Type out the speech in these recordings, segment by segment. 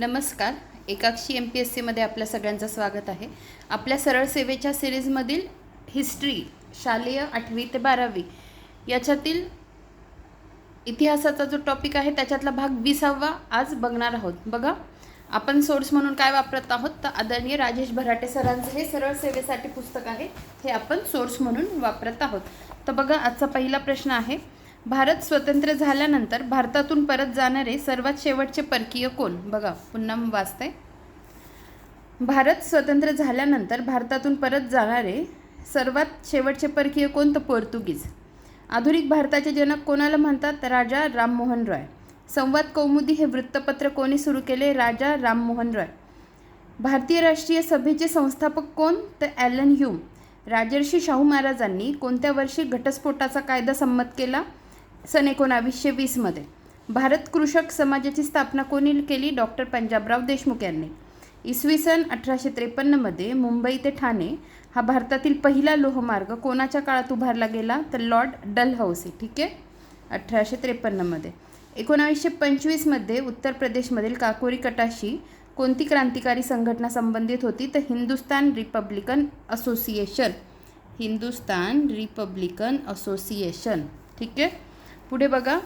नमस्कार. एकाक्षी M P S सीमध्ये आपल्या सगळ्यांचं स्वागत आहे. आपल्या सरळ सेवेच्या सिरीजमधील हिस्ट्री शालेय आठवी ते बारावी याच्यातील इतिहासाचा जो टॉपिक आहे त्याच्यातला भाग विसावा आज बघणार आहोत. बघा आपण सोर्स म्हणून काय वापरत आहोत? तर आदरणीय राजेश भराटे सरांचं हे सरळ सेवेसाठी पुस्तक आहे हे आपण सोर्स म्हणून वापरत आहोत. तर बघा आजचा पहिला प्रश्न आहे भारत स्वतंत्र झाल्यानंतर भारतातून परत जाणारे सर्वात शेवटचे परकीय कोण? बघा पुन्हा वाचते भारत स्वतंत्र झाल्यानंतर भारतातून परत जाणारे सर्वात शेवटचे परकीय कोण? तर पोर्तुगीज. आधुनिक भारताचे जनक कोणाला म्हणतात? राजा राममोहन रॉय. संवाद कौमुदी हे वृत्तपत्र कोणी सुरू केले? राजा राममोहन रॉय. भारतीय राष्ट्रीय सभेचे संस्थापक कोण? तर ॲलन ह्यूम. राजर्षी शाहू महाराजांनी कोणत्या वर्षी घटस्फोटाचा कायदा संमत केला? सन एकोणावीसशे वीसमध्ये. भारत कृषक समाजाची स्थापना कोणी केली? डॉक्टर पंजाबराव देशमुख यांनी. इसवी सन अठराशे त्रेपन्नमध्ये मुंबई ते ठाणे हा भारतातील पहिला लोहमार्ग कोणाच्या काळात उभारला गेला? तर लॉर्ड डलहौसी ठीक आहे? अठराशे त्रेपन्नमध्ये. एकोणावीसशे पंचवीसमध्ये उत्तर प्रदेशमधील काकोरी कटाशी कोणती क्रांतिकारी संघटना संबंधित होती? तर Hindustan republican association. Hindustan republican association ठीक आहे? पुढे बघा.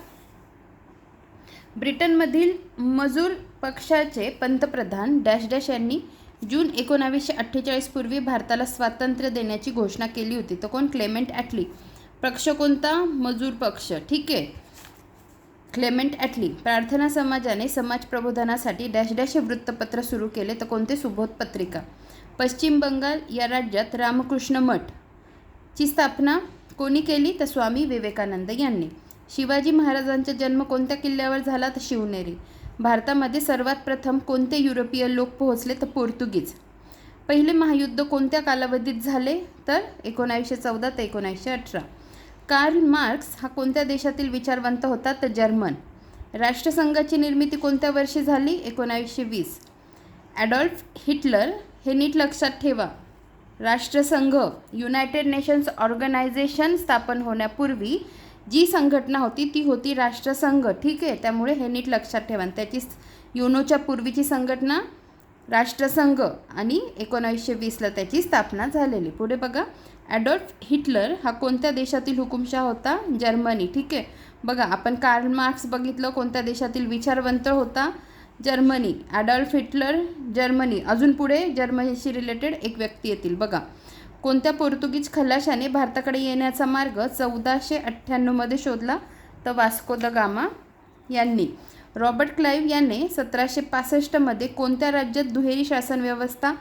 ब्रिटनमधील मजूर पक्षाचे पंतप्रधान डॅश डॅश यांनी जून एकोणावीसशे अठ्ठेचाळीस पूर्वी भारताला स्वातंत्र्य देण्याची घोषणा केली होती. तर कोण? Clement Attlee. पक्ष कोणता? मजूर पक्ष. ठीक आहे. Clement Attlee. प्रार्थना समाजाने समाज प्रबोधनासाठी डॅश डॅश हे वृत्तपत्र सुरू केले. तर कोणते? सुबोध पत्रिका पश्चिम बंगाल या राज्यात रामकृष्ण मठ ची स्थापना कोणी केली? तर स्वामी विवेकानंद यांनी. शिवाजी महाराजांचा जन्म कोणत्या किल्ल्यावर झाला तर शिवनेरी. भारतामध्ये सर्वात प्रथम कोणते युरोपीय लोक पोहोचले तर पोर्तुगीज. पहिले महायुद्ध कोणत्या कालावधीत झाले तर एकोणावीसशे चौदा ते एकोणावीसशे अठरा. कार्ल मार्क्स हा कोणत्या देशातील विचारवंत होता तर जर्मन. राष्ट्रसंघाची निर्मिती कोणत्या वर्षी झाली? एकोणावीसशे वीस. ॲडॉल्फ हिटलर हे नीट लक्षात ठेवा. राष्ट्रसंघ युनायटेड नेशन्स ऑर्गनायझेशन स्थापन होण्यापूर्वी जी संघटना होती ती होती राष्ट्रसंघ. ठीक आहे? त्यामुळे हे नीट लक्षात ठेवा. त्याची युनोच्या पूर्वीची संघटना राष्ट्रसंघ आणि एकोणावीसशे वीसला त्याची स्थापना झालेली. पुढे बघा. ॲडॉल्फ हिटलर हा कोणत्या देशातील हुकुमशाह होता? जर्मनी. ठीक आहे? बघा आपण कार्ल मार्क्स बघितलं कोणत्या देशातील विचारवंत होता? जर्मनी. Adolf Hitler Germany. अजून पुढे जर्मनीशी रिलेटेड एक व्यक्ती येतील. बघा. कोणत्या पोर्तुगीज खलाशाने भारताकडे येण्याचा मार्ग चौदाशे अठ्ठ्याण्णवमध्ये शोधला? तर वास्को द गामा यांनी. रॉबर्ट क्लाईव्ह याने सतराशे पासष्टमध्ये कोणत्या राज्यात दुहेरी शासन व्यवस्था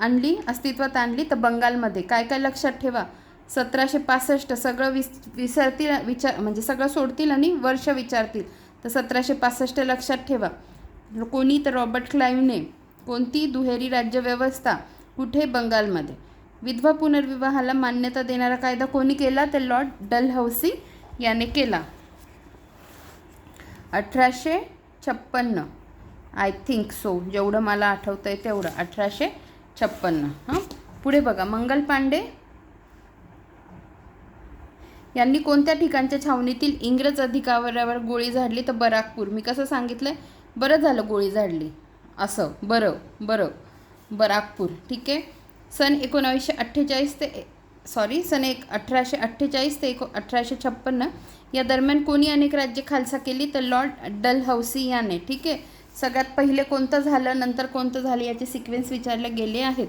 आणली अस्तित्वात आणली? तर बंगालमध्ये. काय काय लक्षात ठेवा. सतराशे पासष्ट सगळं विस विसरतील विचार म्हणजे सगळं सोडतील आणि वर्ष विचारतील. तर सतराशे पासष्ट लक्षात ठेवा. कोणी तर रॉबर्ट क्लाईव्हने कोणती दुहेरी राज्यव्यवस्था कुठे? बंगालमध्ये. विधवा पुनर्विवाहाला मान्यता देणारा कायदा कोणी केला? तर लॉर्ड डलहौसी याने केला. अठराशे छप्पन्न. आय थिंक सो जेवढं मला आठवतं आहे तेवढं. अठराशे छप्पन्न. हां? पुढे बघा. मंगल पांडे यांनी कोणत्या ठिकाणच्या छावणीतील इंग्रज अधिकाऱ्यावर गोळी झाडली? तर बराकपूर. मी कसं सांगितलं बरं झालं गोळी झाडली. असं. बरं बरं. बराकपूर. ठीक आहे? सन एकोणावीसशे अठ्ठेचाळीस ते सॉरी सन एक अठराशे अठ्ठेचाळीस ते एको अठराशे छप्पन्न. या दरम्यान कोणी अनेक राज्ये खालसा केली तर लॉर्ड डलहौसी याने ठीक आहे? सगळ्यात पहिले कोणतं झालं नंतर कोणतं झालं याचे सिक्वेन्स विचारले गेले आहेत.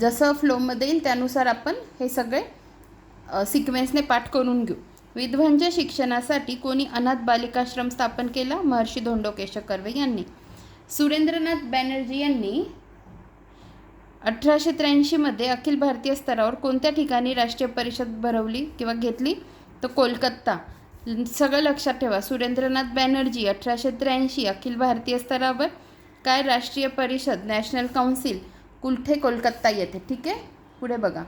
जसं फ्लोमध्ये येईल त्यानुसार आपण हे सगळे सिक्वेन्सने पाठ करून घेऊ. विधवांच्या शिक्षणासाठी कोणी अनाथ बालिकाश्रम स्थापन केला? महर्षी धोंडो केशव कर्वे यांनी. सुरेंद्रनाथ बॅनर्जी यांनी अठराशे त्र्याऐंशीमध्ये अखिल भारतीय स्तरावर कोणत्या ठिकाणी राष्ट्रीय परिषद भरवली किंवा घेतली? तर कोलकाता. सगळं लक्षात ठेवा. सुरेंद्रनाथ बॅनर्जी अठराशे त्र्याऐंशी अखिल भारतीय स्तरावर काय राष्ट्रीय परिषद नॅशनल काउन्सिल? कुलठे कोलकाता येते? ठीक आहे? पुढे बघा.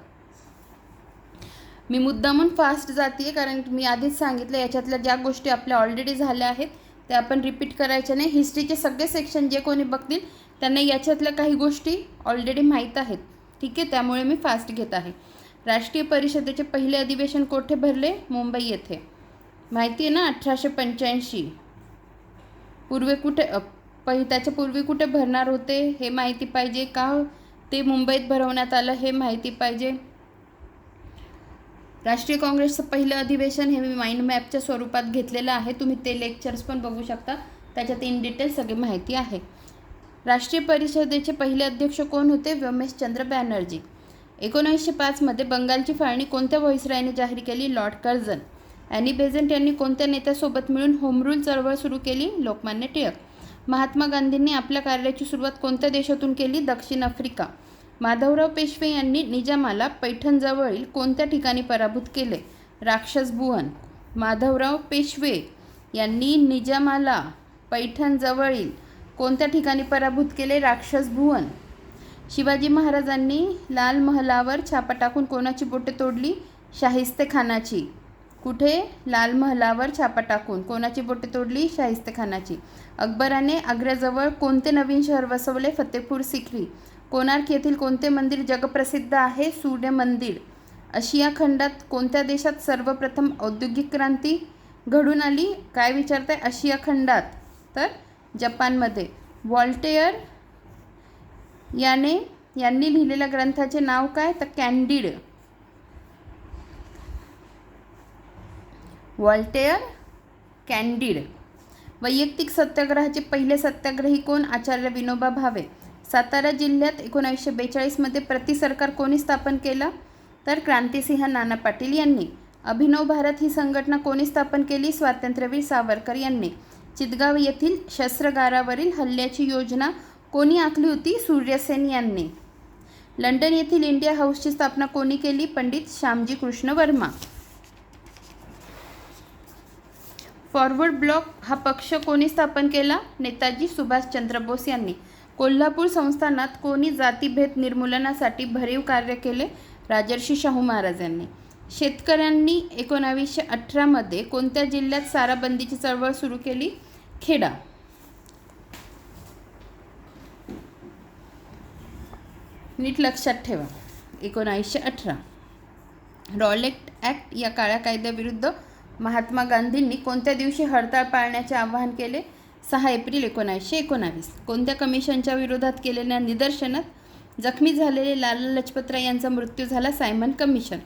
मी मुद्दामून फास्ट जाते कारण मी आधीच सांगितलं याच्यातल्या ज्या गोष्टी आपल्या ऑलरेडी झाल्या आहेत त्या आपण रिपीट करायच्या नाही. हिस्ट्रीचे सगळे सेक्शन जे कोणी बघतील त्यांना याच्यातल्या काही गोष्टी ऑलरेडी माहीत आहेत. ठीक आहे त्यामुळे मी फास्ट घेत आहे. राष्ट्रीय परिषदेचे पहिले अधिवेशन कोठे भरले? मुंबई येथे. माहिती आहे ना अठराशे पंच्याऐंशी. पूर्वे कुठे पहि त्याच्या पूर्वी कुठे भरणार होते? हे माहिती पाहिजे का? ते मुंबईत भरवण्यात आलं हे माहिती पाहिजे. राष्ट्रीय काँग्रेसचं पहिलं अधिवेशन हे मी माइंड मॅपच्या स्वरूपात घेतलेलं आहे. तुम्ही ते लेक्चर्स पण बघू शकता. त्याच्यात इन डिटेल सगळी माहिती आहे. राष्ट्रीय परिषदेचे पहिले अध्यक्ष कोण होते? व्योमेशचंद्र बॅनर्जी. एकोणीसशे पाचमध्ये बंगालची फाळणी कोणत्या व्हॉइसरायने जाहीर केली? Lord Curzon. अॅनी बेझंट यांनी कोणत्या नेत्यासोबत मिळून होमरूल चळवळ सुरू केली? लोकमान्य टिळक. महात्मा गांधींनी आपल्या कार्याची सुरुवात कोणत्या देशातून केली? दक्षिण आफ्रिका. माधवराव पेशवे यांनी निजामाला पैठणजवळील कोणत्या ठिकाणी पराभूत केले? राक्षस भुवन. माधवराव पेशवे यांनी निजामाला पैठणजवळील कोणत्या ठिकाणी पराभूत केले राक्षस भुवन? शिवाजी महाराजांनी लाल महालावर छापा टाकून कोणाची बोटे तोडली? शाहिस्ते खानाची कुठे? लाल महालावर छापा टाकून कोणाची बोटे तोडली? शाहिस्ते खानाची अकबराने आग्र्याजवळ कोणते नवीन शहर वसवले? फतेपूर सिक्री. कोणार्क येथील कोणते मंदिर जगप्रसिद्ध आहे? सूर्य मंदिर. आशिया खंडात कोणत्या देशात सर्वप्रथम औद्योगिक क्रांती घडून आली? काय विचारताय आशिया खंडात? तर जपानमध्ये. वॉल्टेअर याने यांनी लिहिलेल्या ग्रंथाचे नाव काय? तर कॅन्डिड. Voltaire candid. वैयक्तिक सत्याग्रहाचे पहिले सत्याग्रही कोण? आचार्य विनोबा भावे. सातारा जिल्ह्यात एकोणावीसशे बेचाळीसमध्ये प्रति सरकार कोणी स्थापन केलं? तर क्रांतिसिंह नाना पाटील यांनी. अभिनव भारत ही संघटना कोणी स्थापन केली? स्वातंत्र्यवीर सावरकर यांनी. चितगाव येथील शस्त्रगारावरील हल्ल्याची योजना कोणी आखली होती? सूर्यसेन यांनी. लंडन येथील इंडिया हाऊसची स्थापना कोणी केली? पंडित श्यामजी कृष्ण वर्मा. फॉरवर्ड ब्लॉक हा पक्ष कोणी स्थापन केला? नेताजी सुभाषचंद्र बोस यांनी. कोल्हापूर संस्थानात कोणी जातीभेद निर्मूलनासाठी भरीव कार्य केले? राजर्षी शाहू महाराज यांनी. शेतकऱ्यांनी एकोणावीसशे अठरामध्ये कोणत्या जिल्ह्यात साराबंदीची चळवळ सुरू केली? खेडा. नीट लक्षात ठेवा. एकोणावीसशे अठरा. रॉलेक्ट ॲक्ट या काळ्या कायद्याविरुद्ध महात्मा गांधींनी कोणत्या दिवशी हडताळ पाळण्याचे आवाहन केले? सहा एप्रिल एकोणावीसशे एकोणावीस. कोणत्या कमिशनच्या विरोधात केलेल्या निदर्शनात जखमी झालेले लाला लजपतराय यांचा मृत्यू झाला सायमन कमिशन?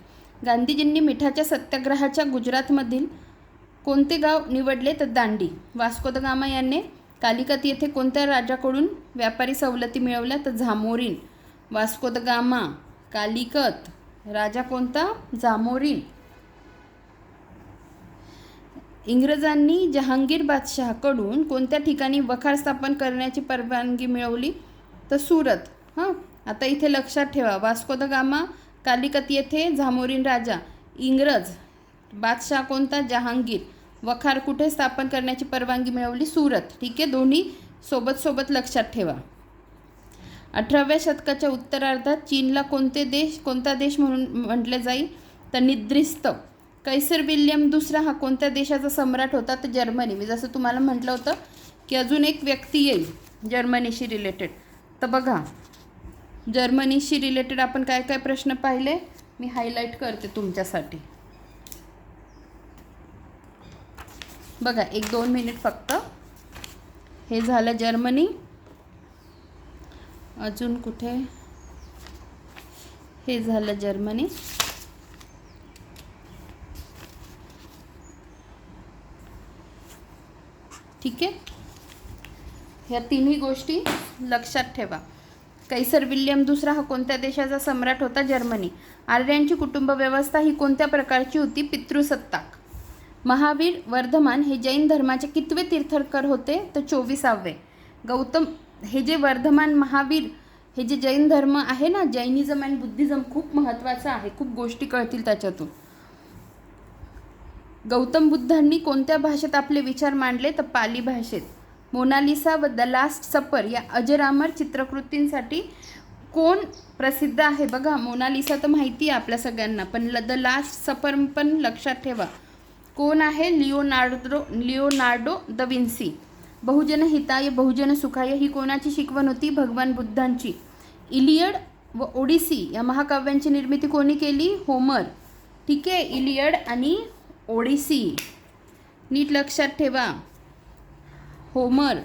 गांधीजींनी मिठाच्या सत्याग्रहाच्या गुजरातमधील कोणते गाव निवडले तर दांडी? वास्को द गामा यांनी कालिकत येथे कोणत्या राजाकडून व्यापारी सवलती मिळवल्या तर Zamorin? Vasco da Gama Calicut राजा कोणता? झामोरीन. इंग्रजांनी जहांगीर बादशहाकडून कोणत्या ठिकाणी वखार स्थापन करण्याची परवानगी मिळवली? तर सुरत. हां? आता इथे लक्षात ठेवा. वास्को द गामा कालिकत येथे झामोरीन राजा. इंग्रज बादशाह कोणता? जहांगीर. वखार कुठे स्थापन करण्याची परवानगी मिळवली? सुरत. ठीक आहे दोन्ही सोबत सोबत लक्षात ठेवा. अठराव्या शतकाच्या उत्तरार्धात चीनला कोणते देश कोणता देश म्हणून म्हटले जाईल? तर निद्रिस्त. कैसर विल्यम दुसरा हा कोणत्या देशाचा सम्राट होता? तर जर्मनी. मी जसं तुम्हाला म्हटलं होतं की अजून एक व्यक्ती येईल जर्मनीशी रिलेटेड तर बघा जर्मनीशी रिलेटेड आपण काय काय प्रश्न पाहिले? मी हायलाईट करते तुमच्यासाठी. बघा एक दोन मिनिट फक्त. हे झालं जर्मनी. अजून कुठे? हे झालं जर्मनी. ठीक आहे? ह्या तिन्ही गोष्टी लक्षात ठेवा. कैसर विल्यम दुसरा हा कोणत्या देशाचा सम्राट होता? जर्मनी. आर्यांची कुटुंब व्यवस्था ही कोणत्या प्रकारची होती? पितृसत्ताक. महावीर वर्धमान हे जैन धर्माचे कितवे तीर्थंकर होते? तर चोवीसावे. गौतम हे जे वर्धमान महावीर हे जे जैन धर्म आहे ना जैनिझम अँड बुद्धिझम खूप महत्त्वाचं आहे. खूप गोष्टी कळतील त्याच्यातून. गौतम बुद्धांनी कोणत्या भाषेत आपले विचार मांडले? तर पाली भाषेत. मोनालिसा व द लास्ट सपर या अजरामर चित्रकृतींसाठी कोण प्रसिद्ध आहे? बघा मोनालिसा तर माहिती आहे आपल्या सगळ्यांना पण द लास्ट सपर पण लक्षात ठेवा. कोण आहे? लिओनार्डो लिओनार्डो द विन्सी बहुजन हिताय बहुजन सुखाय ही कोणाची शिकवण होती? भगवान बुद्धांची. इलियड व ओडिसी या महाकाव्यांची निर्मिती कोणी केली? होमर. ठीक आहे इलियड आणि ओडिसी. नीट लक्षात ठेवा. होमर.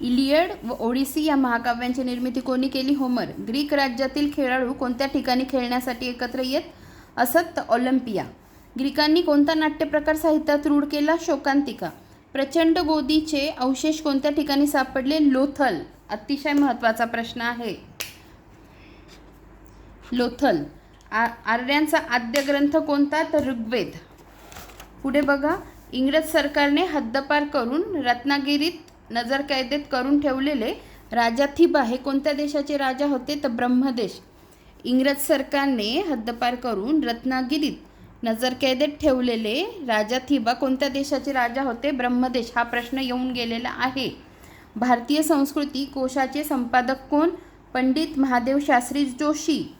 इलियड व ओडिसी या महाकाव्यांची निर्मिती कोणी केली? होमर. ग्रीक राज्यातील खेळाडू कोणत्या ठिकाणी खेळण्यासाठी एकत्र येत? असत ऑलिम्पिया ग्रीकांनी कोणता नाट्यप्रकार साहित्यात रूढ केला? शोकांतिका. प्रचंड गोदीचे अवशेष कोणत्या ठिकाणी सापडले? लोथल. अतिशय महत्त्वाचा प्रश्न आहे. लोथल. आ आर्यांचा आद्य ग्रंथ कोणता? तर ऋग्वेद. पुढे बघा. इंग्रज सरकारने हद्दपार करून रत्नागिरीत नजरकैदेत करून ठेवलेले राजा थिबा हे कोणत्या देशाचे राजा होते? तर ब्रह्मदेश. इंग्रज सरकारने हद्दपार करून रत्नागिरीत नजरकैदेत ठेवलेले राजा थिबा कोणत्या देशाचे राजा होते? ब्रह्मदेश. हा प्रश्न येऊन गेलेला आहे. भारतीय संस्कृती कोशाचे संपादक कोण? पंडित महादेव शास्त्री जोशी.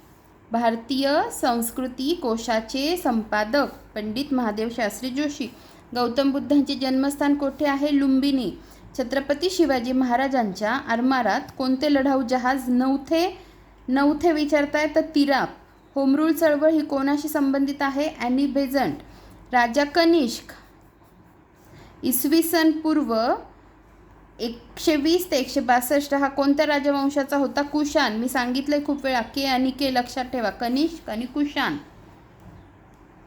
भारतीय संस्कृती कोशाचे संपादक पंडित महादेव शास्त्री जोशी. गौतम बुद्धांचे जन्मस्थान कोठे आहे? लुंबिनी. छत्रपती शिवाजी महाराजांच्या आरमारात कोणते लढाऊ जहाज नव्हते? नवथे विचारताय तर तिराप. होमरूल चळवळ ही कोणाशी संबंधित आहे? ॲनी बेझंट राजा कनिष्क. इसवी सन पूर्व एकशे वीस ते एकशे बासष्ट हा कोणत्या राजवंशाचा होता? कुशान. मी सांगितलंय खूप वेळा. के आणि के लक्षात ठेवा. कनिष्क आणि कुशान.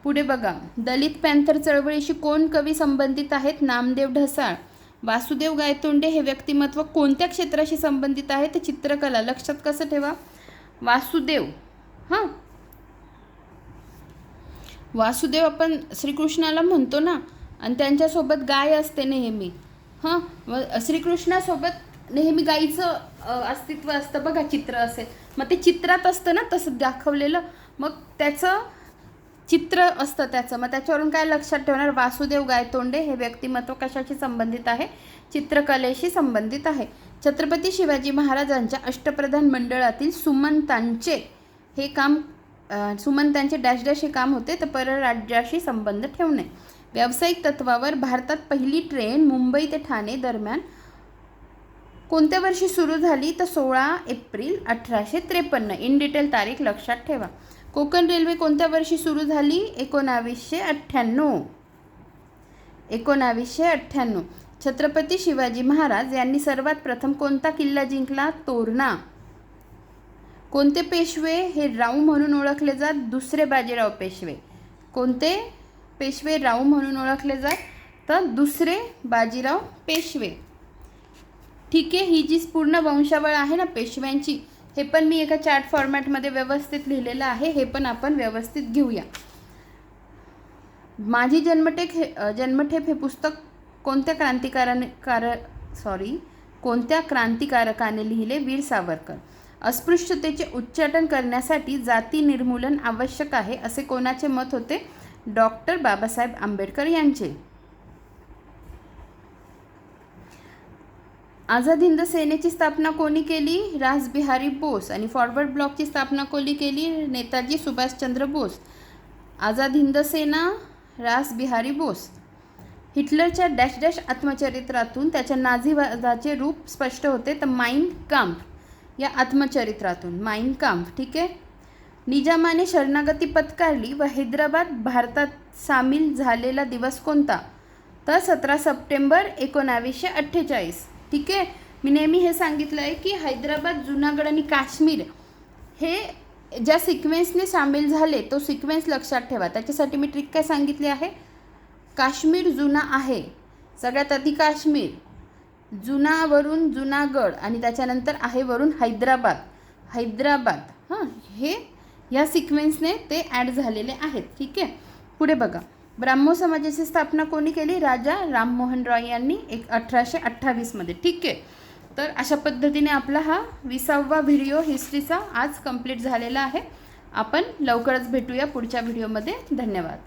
पुढे बघा. दलित पॅन्थर चळवळीशी कोण कवी संबंधित आहेत? नामदेव ढसाळ. वासुदेव गायतोंडे हे व्यक्तिमत्व कोणत्या क्षेत्राशी संबंधित आहे? ते चित्रकला. लक्षात कसं ठेवा? वासुदेव. हां? वासुदेव आपण श्रीकृष्णाला म्हणतो ना आणि त्यांच्यासोबत गाय असते नेहमी. हां? मग श्रीकृष्णासोबत नेहमी गायीचं अस्तित्व असतं बघा चित्र असेल. मग ते चित्रात असतं ना तसं दाखवलेलं. मग त्याचं चित्र असतं त्याचं. मग त्याच्यावरून काय लक्षात ठेवणार? वासुदेव गायतोंडे हे व्यक्तिमत्व कशाशी संबंधित आहे? चित्रकलेशी संबंधित आहे. छत्रपती शिवाजी महाराजांच्या अष्टप्रधान मंडळातील सुमंतांचे हे काम सुमंतांचे डॅश डॅश हे काम होते तर परराज्याशी संबंध ठेवणे. व्यावसायिक तत्वावर भारतात पहिली ट्रेन मुंबई ते ठाणे दरम्यान कोणत्या वर्षी सुरू झाली तर सोळा एप्रिल अठराशे त्रेपन्न. इन डिटेल तारीख लक्षात ठेवा. कोकण रेल्वे कोणत्या वर्षी सुरू झाली? एकोणावीसशे अठ्ठ्याण्णव. एकोणावीसशे अठ्ठ्याण्णव. छत्रपती शिवाजी महाराज यांनी सर्वात प्रथम कोणता किल्ला जिंकला? तोरणा. कोणते पेशवे? हे राऊ म्हणून ओळखले जात. दुसरे बाजीराव पेशवे. कोणते पेशवे राऊ म्हणून ओळखले जात? तर दुसरे बाजीराव पेशवे. ठीक आहे ही जी पूर्ण वंशावळ आहे ना पेशव्यांची हे पण मी एका चार्ट फॉर्मॅटमध्ये व्यवस्थित लिहिलेलं आहे. हे पण आपण व्यवस्थित घेऊया. माझी जन्मठेप हे जन्मठेप हे पुस्तक कोणत्या क्रांतिकाराने कार सॉरी कोणत्या क्रांतिकारकाने लिहिले वीर सावरकर? अस्पृश्यतेचे उच्चाटन करण्यासाठी जाती निर्मूलन आवश्यक आहे असे कोणाचे मत होते? डॉक्टर बाबासाहेब आंबेडकर यांचे. आझाद हिंद सेनेची स्थापना कोणी केली? रासबिहारी बोस. आणि फॉरवर्ड ब्लॉकची स्थापना कोणी केली? नेताजी सुभाषचंद्र बोस. आझाद हिंद सेना रासबिहारी बोस. हिटलरच्या डॅश डॅश आत्मचरित्रातून त्याच्या नाझीवादाचे रूप स्पष्ट होते. तर माइंड काम्प या आत्मचरित्रातून. माइंड काम्प ठीक आहे? निजामाने शरणागती पत्कारली व हैदराबाद भारतात सामील झालेला दिवस कोणता? तर सतरा सप्टेंबर एकोणावीसशे अठ्ठेचाळीस. ठीक आहे? मी नेहमी हे सांगितलं आहे की हैदराबाद जुनागड आणि काश्मीर हे ज्या सिक्वेन्सने सामील झाले तो सिक्वेन्स लक्षात ठेवा. त्याच्यासाठी मी ट्रिक काय सांगितली आहे? काश्मीर जुना आहे. सगळ्यात आधी काश्मीर. जुनावरून जुनागड आणि त्याच्यानंतर आहे वरून हैदराबाद. हैदराबाद हां हे ह्या सिक्वेन्सने ते ॲड झालेले आहेत. ठीक आहे? पुढे बघा. ब्राह्मो समाजाची स्थापना कोणी केली? राजा राममोहन रॉय यांनी एक अठराशे अठ्ठावीसमध्ये ठीक आहे? तर अशा पद्धतीने आपला हा विसावा व्हिडिओ हिस्ट्रीचा आज कंप्लीट झालेला आहे. आपण लवकरच भेटूया पुढच्या व्हिडिओमध्ये धन्यवाद.